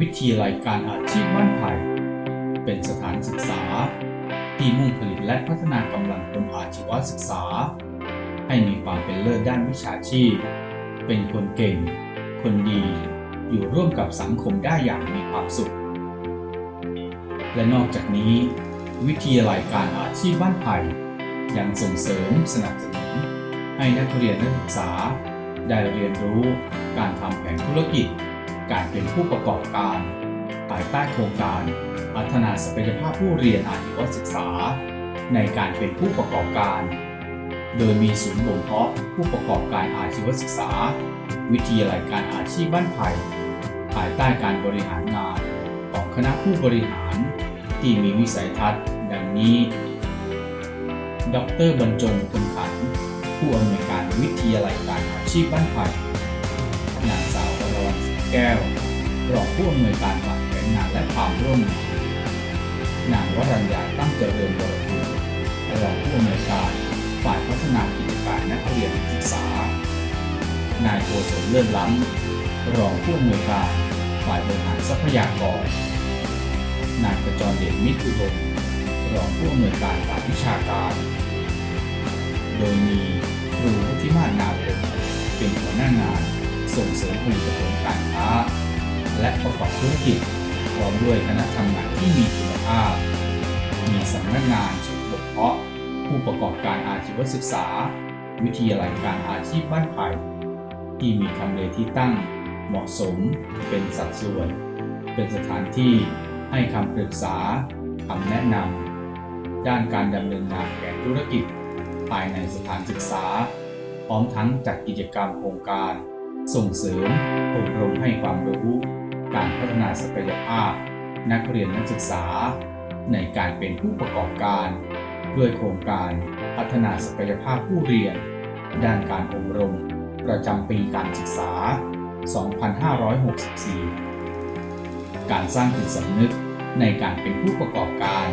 วิทยาลัยการอาชีพบ้านไผ่เป็นสถานศึกษา ที่มุ่งผลิตและพัฒนากำลังคนอาชีวศึกษา ให้มีความเป็นเลิศด้านวิชาชีพ เป็นคนเก่ง คนดี อยู่ร่วมกับสังคมได้อย่างมีความสุข และนอกจากนี้ วิทยาลัยการอาชีพบ้านไผ่ยังส่งเสริมสนับสนุน ให้นักเรียนนักศึกษา ได้เรียนรู้การทำแผนธุรกิจ การเป็นผู้ประกอบการ ภายใต้โครงการพัฒนาศักยภาพผู้เรียนอาชีวศึกษา ในการเป็นผู้ประกอบการ โดยมีศูนย์บ่มเพาะผู้ประกอบการอาชีวศึกษา วิทยาลัยการอาชีพบ้านไผ่ภายใต้การบริหารงานของคณะผู้บริหาร ที่มีวิสัยทัศน์ ดังนี้ ดรบรรจงคุณขันผู้อำนวยการวิทยาลัยการอาชีพบ้านไผ่ แก้ว รองผู้อำนวยการฝ่ายแผนงานและความร่วมมือนางวรัญญาตั้งเจริญวรกุลรองผู้อำนวยการฝ่ายพัฒนากิจการนักเรียนศึกษา นายโกศลเลื่อนล้ำ รองผู้อำนวยการฝ่ายบริหารทรัพยากร นายกระจรเดชมิตรอุดมรองผู้อำนวยการฝ่ายวิชาการ โดยมี ส่งเสริมผลิตผลการค้า และประกอบธุรกิจพร้อมด้วยคณะทำงานที่มีคุณภาพ มีสำนักงานชุดบ่มเพาะ ผู้ประกอบการอาชีวศึกษา วิทยาลัยการอาชีพบ้านไผ่ที่มีทำเลที่ตั้งเหมาะสมเป็นสัดส่วน เป็นสถานที่ให้คำปรึกษาคำแนะนำด้านการดำเนินงานแผนธุรกิจ ภายในสถานศึกษา พร้อมทั้งจัดกิจกรรมโครงการ ส่งเสริมอบรมให้ความรู้ การพัฒนาศักยภาพ นักเรียนนักศึกษา ในการเป็นผู้ประกอบการ ด้วยโครงการพัฒนาศักยภาพผู้เรียน ด้านการอบรม ประจำปีการศึกษา 2564 การสร้างจิตสำนึกในการเป็นผู้ประกอบการ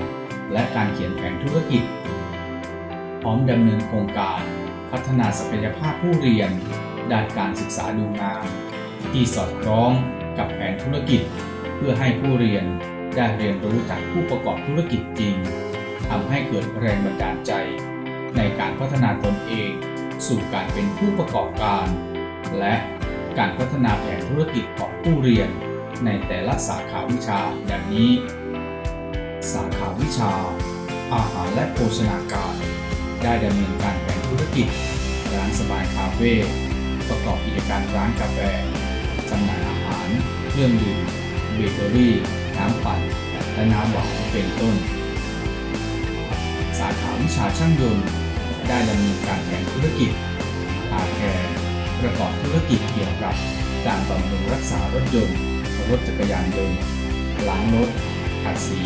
และการเขียนแผนธุรกิจ พร้อมดำเนินโครงการพัฒนาศักยภาพผู้เรียน ด้านการศึกษาดูงาน ที่สอดคล้องกับแผนธุรกิจ เพื่อให้ผู้เรียนได้เรียนรู้จากผู้ประกอบธุรกิจจริงทำให้เกิดแรงบันดาลใจ ในการพัฒนาตนเอง สู่การเป็นผู้ประกอบการ และการพัฒนาแผนธุรกิจของผู้เรียน ในแต่ละสาขาวิชาดังนี้ สาขาวิชา อาหารและโภชนาการ ได้ดำเนินการแผนธุรกิจ ร้านสบายคาเฟ่ ประกอบกิจการร้านกาแฟจำหน่ายอาหาร เครื่องดื่มเบเกอรี่ น้ำปั่น และน้ำหวานเป็นต้น สาขาวิชาช่างยนต์ได้ดำเนินการแผนธุรกิจอาแคร์ประกอบธุรกิจเกี่ยวกับการบำรุงรักษารถยนต์ รถจักรยานยนต์ล้างรถขัดสี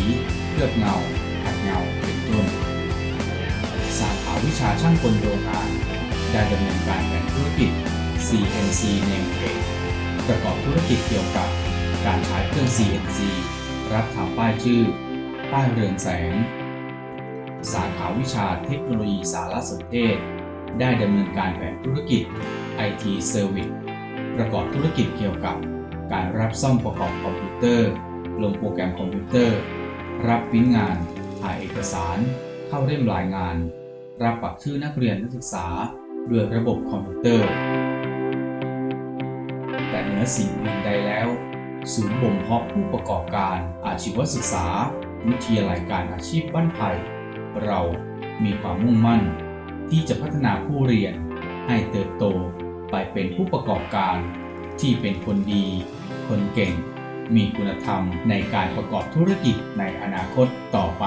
เคลือบเงาขัดเงาเป็นต้น สาขาวิชาช่างกลโรงงาได้ดำเนินการแผนธุรกิจ CNC Nameplate ประกอบธุรกิจเกี่ยวกับการใช้เครื่อง CNC รับทำป้ายชื่อ ป้ายเรืองแสง สาขาวิชาเทคโนโลยีสารสนเทศ ได้ดำเนินการแผนธุรกิจ IT Service ประกอบธุรกิจเกี่ยวกับ การรับซ่อมประกอบคอมพิวเตอร์ ลงโปรแกรมคอมพิวเตอร์ รับปริ้นงาน ถ่ายเอกสาร เข้าเล่มรายงาน รับปักชื่อนักเรียนนักศึกษาด้วยระบบคอมพิวเตอร์ แต่เหนือสิ่งอื่นใดแล้ว ศูนย์บ่มเพาะผู้ประกอบการอาชีวศึกษา วิทยาลัยการอาชีพบ้านไผ่เรามีความมุ่งมั่น ที่จะพัฒนาผู้เรียน ให้เติบโตไปเป็นผู้ประกอบการ ที่เป็นคนดี คนเก่ง มีคุณธรรมในการประกอบธุรกิจในอนาคตต่อไป